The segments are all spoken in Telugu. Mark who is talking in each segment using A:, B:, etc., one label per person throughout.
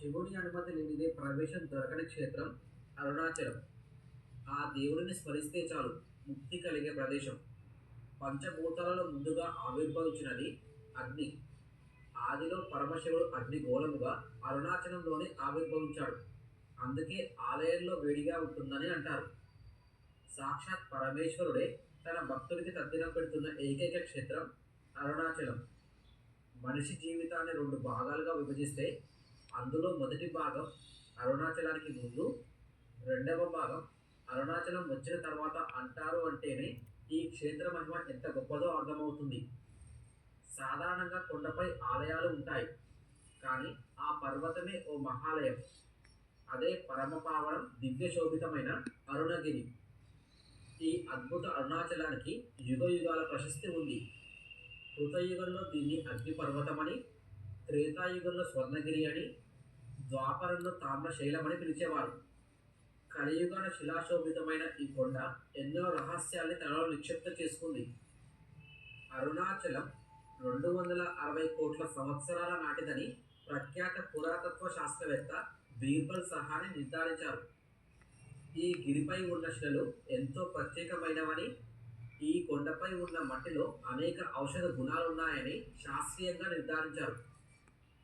A: శివుని అనుమతి లేనిదే ప్రవేశం దొరకని క్షేత్రం అరుణాచలం. ఆ దేవుడిని స్మరిస్తే చాలు ముక్తి కలిగే ప్రదేశం. పంచభూతాలలో ముందుగా ఆవిర్భవించినది అగ్ని. ఆదిలో పరమశివుడు అగ్ని గోళముగా అరుణాచలంలోనే ఆవిర్భవించాడు. అందుకే ఆలయంలో వేడిగా ఉంటుందని అంటారు. సాక్షాత్ పరమేశ్వరుడే తన భక్తుడికి తద్దినం పెడుతున్న ఏకైక క్షేత్రం అరుణాచలం. మనిషి జీవితాన్ని రెండు భాగాలుగా విభజిస్తే అందులో మొదటి భాగం అరుణాచలానికి ముందు రెండవ భాగం అరుణాచలం వచ్చిన తర్వాత అంటారు అంటేనే ఈ క్షేత్ర మహిమ ఎంత గొప్పదో అర్థమవుతుంది. సాధారణంగా కొండపై ఆలయాలు ఉంటాయి కానీ ఆ పర్వతమే ఓ మహాలయం. అదే పరమపావనం దివ్య శోభితమైన అరుణగిరి. ఈ అద్భుత అరుణాచలానికి యుగ యుగాల ప్రశస్తి ఉంది. కృతయుగంలో దీన్ని అగ్నిపర్వతమని త్రేతాయుగంలో స్వర్ణగిరి అని ద్వాపరంలో తామ్రశైలమని పిలిచేవారు. కలియుగాన శిలాశోభితమైన ఈ కొండ ఎన్నో రహస్యాల్ని తనలో నిక్షిప్తం చేసుకుంది. అరుణాచలం రెండు వందల అరవై కోట్ల సంవత్సరాల నాటిదని ప్రఖ్యాత పురాతత్వ శాస్త్రవేత్త బీర్బల్ సహాని నిర్ధారించారు. ఈ గిరిపై ఉన్న శిలలు ఎంతో ప్రత్యేకమైనవని ఈ కొండపై ఉన్న మట్టిలో అనేక ఔషధ గుణాలున్నాయని శాస్త్రీయంగా నిర్ధారించారు.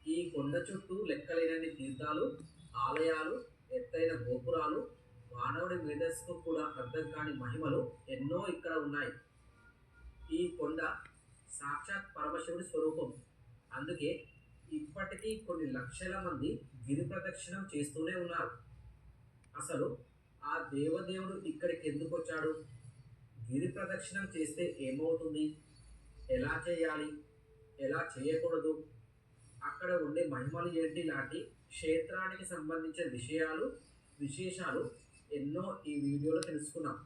A: ఈ కొండ చుట్టూ లెక్కలేనన్ని తీర్థాలు ఆలయాలు ఎత్తైన గోపురాలు మానవుడి మేధస్సుకు కూడా అర్థం కాని మహిమలు ఎన్నో ఇక్కడ ఉన్నాయి. ఈ కొండ సాక్షాత్ పరమశివుడి స్వరూపం. అందుకే ఇప్పటికీ కొన్ని లక్షల మంది గిరి ప్రదక్షిణం చేస్తూనే ఉన్నారు. అసలు ఆ దేవదేవుడు ఇక్కడికి ఎందుకు వచ్చాడు? గిరి ప్రదక్షిణం చేస్తే ఏమవుతుంది? ఎలా చేయాలి? ఎలా చేయకూడదు? అక్కడ ఉండే మహిమలు ఏంటి లాంటి క్షేత్రానికి సంబంధించిన విషయాలు విశేషాలు ఎన్నో ఈ వీడియోలో తెలుసుకున్నాం.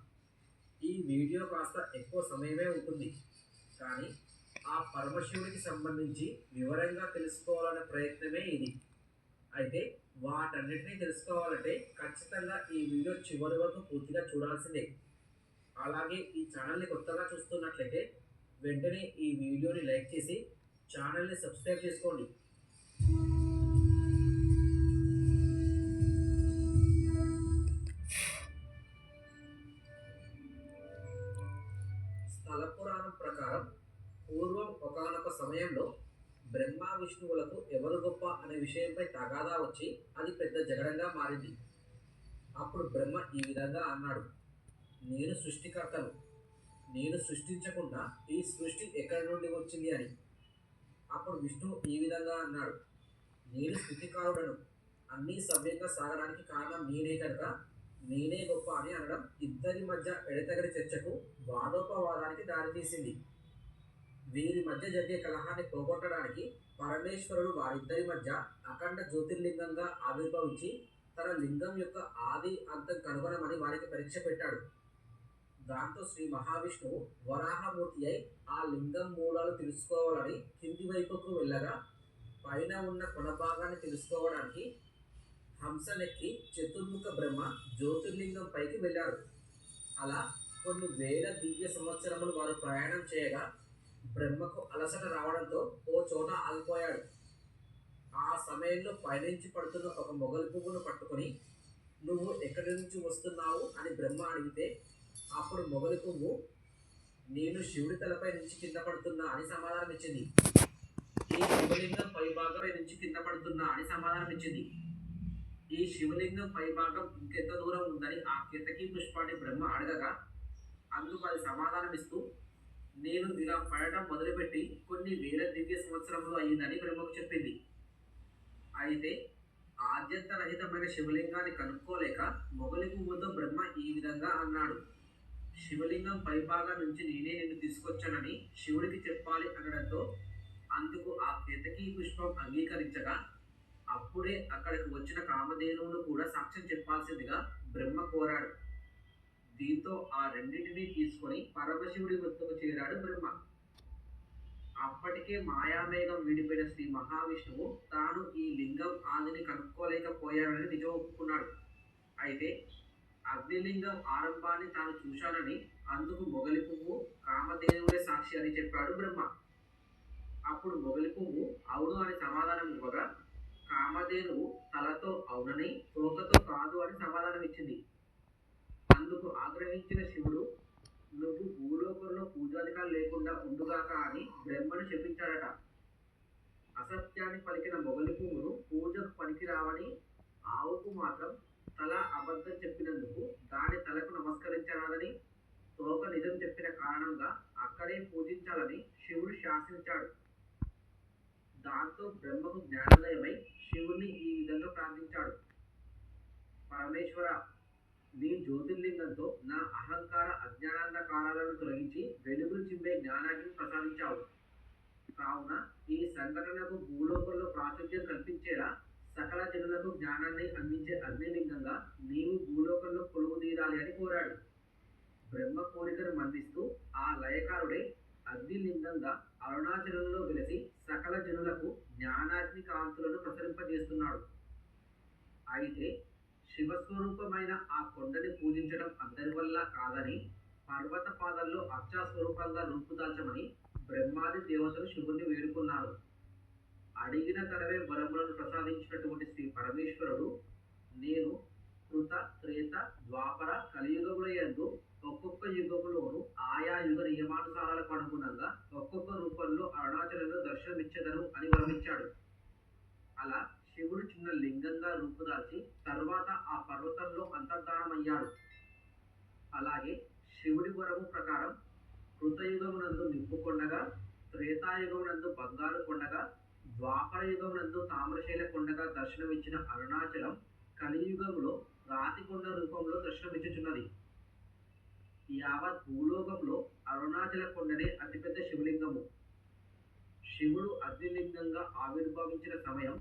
A: ఈ వీడియో కాస్త ఎక్కువ సమయమే ఉంటుంది. కానీ ఆ పరమశివుడికి సంబంధించి వివరంగా తెలుసుకోవాలనే ప్రయత్నమే ఇది. అయితే వాటన్నిటినీ తెలుసుకోవాలంటే ఖచ్చితంగా ఈ వీడియో చివరి వరకు పూర్తిగా చూడాల్సిందే. అలాగే ఈ ఛానల్ని కొత్తగా చూస్తున్నట్లయితే వెంటనే ఈ వీడియోని లైక్ చేసి ఛానల్ని సబ్స్క్రైబ్ చేసుకోండి. స్థలపురాణం ప్రకారం పూర్వం ఒకనొక సమయంలో బ్రహ్మ విష్ణువులకు ఎవరు గొప్ప అనే విషయంపై తగాదా వచ్చి అది పెద్ద జగడంగా మారింది. అప్పుడు బ్రహ్మ ఈ విధంగా అన్నాడు నేను సృష్టికర్తను. నేను సృష్టించకుండా ఈ సృష్టి ఎక్కడి నుండి వచ్చింది అని. అప్పుడు విష్ణువు ఈ విధంగా అన్నాడు నేను స్థితికారుడను. అన్నీ సవ్యంగా సాగడానికి కారణం నేనే కనుక. నేనే గొప్ప అని అనడం ఇద్దరి మధ్య ఎడతగడి చర్చకు వాదోపవాదానికి దారితీసింది వీరి మధ్య జరిగే కలహాన్ని పోగొట్టడానికి పరమేశ్వరుడు వారిద్దరి మధ్య అఖండ జ్యోతిర్లింగంగా ఆవిర్భవించి తన లింగం యొక్క ఆది అంతం కనుగొనమని వారికి పరీక్ష పెట్టాడు. దాంతో శ్రీ మహావిష్ణువు వరాహమూర్తి అయి ఆ లింగం మూలాలు తెలుసుకోవాలని కింది వైపుకు వెళ్ళగా పైన ఉన్న కొన భాగాన్ని తెలుసుకోవడానికి హంసనెక్కి చతుర్ముఖ బ్రహ్మ జ్యోతిర్లింగం పైకి వెళ్ళాడు అలా కొన్ని వేల దివ్య సంవత్సరములు వారు ప్రయాణం చేయగా బ్రహ్మకు అలసట రావడంతో ఓ చోట ఆగిపోయాడు. ఆ సమయంలో పైనుంచి పడుతున్న ఒక మొగలు పువ్వును పట్టుకొని నువ్వు ఎక్కడి నుంచి వస్తున్నావు? అని బ్రహ్మ అడిగితే అప్పుడు మొగలి పువ్వు నేను శివుడి తలపై నుంచి కింద పడుతున్నా అని సమాధానం ఇచ్చింది ఈ శివలింగం పై భాగం నుంచి కింద పడుతున్నా అని సమాధానం ఇచ్చింది ఈ శివలింగం పైభాగం ఇంకెంత దూరం ఉందని ఆ కితకి పుష్పాన్ని బ్రహ్మ అడగగా అందుకు అది సమాధానం ఇస్తూ నేను ఇలా పడటం మొదలుపెట్టి కొన్ని వేల దివ్య సంవత్సరంలో అయ్యిందని బ్రహ్మకు చెప్పింది. అయితే ఆద్యంతరహితమైన శివలింగాన్ని కనుక్కోలేక మొగలి పువ్వుతో బ్రహ్మ ఈ విధంగా అన్నాడు. శివలింగం పైభాగం నుంచి నేనే నిన్ను తీసుకొచ్చానని శివుడికి చెప్పాలి అనడంతో అందుకు ఆ కేతకీ పుష్పం అంగీకరించగా అప్పుడే అక్కడికి వచ్చిన కామధేనువును కూడా సాక్ష్యం చెప్పాల్సిందిగా బ్రహ్మ కోరాడు. దీంతో ఆ రెండింటినీ తీసుకొని పరమశివుడి వద్దకు చేరాడు బ్రహ్మ. అప్పటికే మాయామేఘం విడిపోయిన శ్రీ మహావిష్ణువు తాను ఈ లింగం ఆదిని కనుక్కోలేకపోయాడని నిజం ఒప్పుకున్నాడు. అయితే అగ్నిలింగం ఆరంభాన్ని తాను చూశానని అందుకు మొగలి పువ్వు కామధేనువుడే సాక్షి అని చెప్పాడు బ్రహ్మ. అప్పుడు మొగలి పువ్వు అవును అని సమాధానం ఇవ్వగా కామధేను తలతో అవునని తోకతో కాదు అని సమాధానం ఇచ్చింది. అందుకు ఆగ్రహించిన శివుడు నువ్వు భూలోకంలో పూజాధికారులు లేకుండా ఉండుగాక అని బ్రహ్మను చెప్పించాడట అసత్యాన్ని పలికిన మొగలి పువ్వును పూజకు పనికిరావని ఆవుకు మాత్రం తల అబద్ధం చెప్పినందుకు దాని తలకు నమస్కరించరాదని తోక నిజం చెప్పిన కారణంగా అక్కడే పూజించాలని శివుడు శాసించాడు. దాంతో బ్రహ్మకు జ్ఞానోదయమై శివుణ్ణి ఈ విధంగా ప్రార్థించాడు. పరమేశ్వర నీ జ్యోతిర్లింగంతో నా అహంకార అజ్ఞానాంధకారాలను తొలగించి వెలుగులు చింపే జ్ఞానాన్ని ప్రసాదించావు. కావున ఈ సంఘటనకు భూలోకంలో ప్రాచుర్యం కల్పించేలా సకల జనులకు జ్ఞానాన్ని అందించే అగ్నిలింగంగా నీవు భూలోకంలో కొలువు తీరాలి అని కోరాడు. బ్రహ్మ కోరికను మందిస్తూ ఆ లయకారుడే అగ్నిలింగంగా అరుణాచలంలో వెలిసి సకల జనులకు జ్ఞానాగ్ని కాంతులను ప్రసరింపజేస్తున్నాడు. అయితే శివస్వరూపమైన ఆ కొండని పూజించడం అందరి వల్ల కాదని పర్వత పాదల్లో అక్షస్వరూపంగా రూపుదాల్చమని బ్రహ్మాది దేవతలు శివుణ్ణి వేడుకున్నారు. అడిగిన తడవే వరములను ప్రసాదించినటువంటి శ్రీ పరమేశ్వరుడు నేను కృత త్రేత ద్వాపర కలియుగముల యందు ఒక్కొక్క యుగములోను ఆయా యుగ నియమానుసారాలకు అనుగుణంగా ఒక్కొక్క రూపంలో అరుణాచలంలో దర్శనమిచ్చదను అని వరమిచ్చాడు అలా శివుడు చిన్న లింగంగా రూపుదాల్చి తరువాత ఆ సంతానమయ్యాడు అలాగే శివుడి వరము ప్రకారం కృతయుగమునందు నిప్పుకొండగా త్రేతాయుగమునందు బంగారు కొండగా ద్వాపర యుగమునందు తామ్రశైల కొండగా దర్శనమిచ్చిన అరుణాచలం కలియుగంలో రాతికొండ రూపంలో దర్శనమిచ్చుచున్నది. యావత్ భూలోకంలో అరుణాచల కొండనే అతిపెద్ద శివలింగము. శివుడు అగ్నిలింగంగా ఆవిర్భవించిన సమయం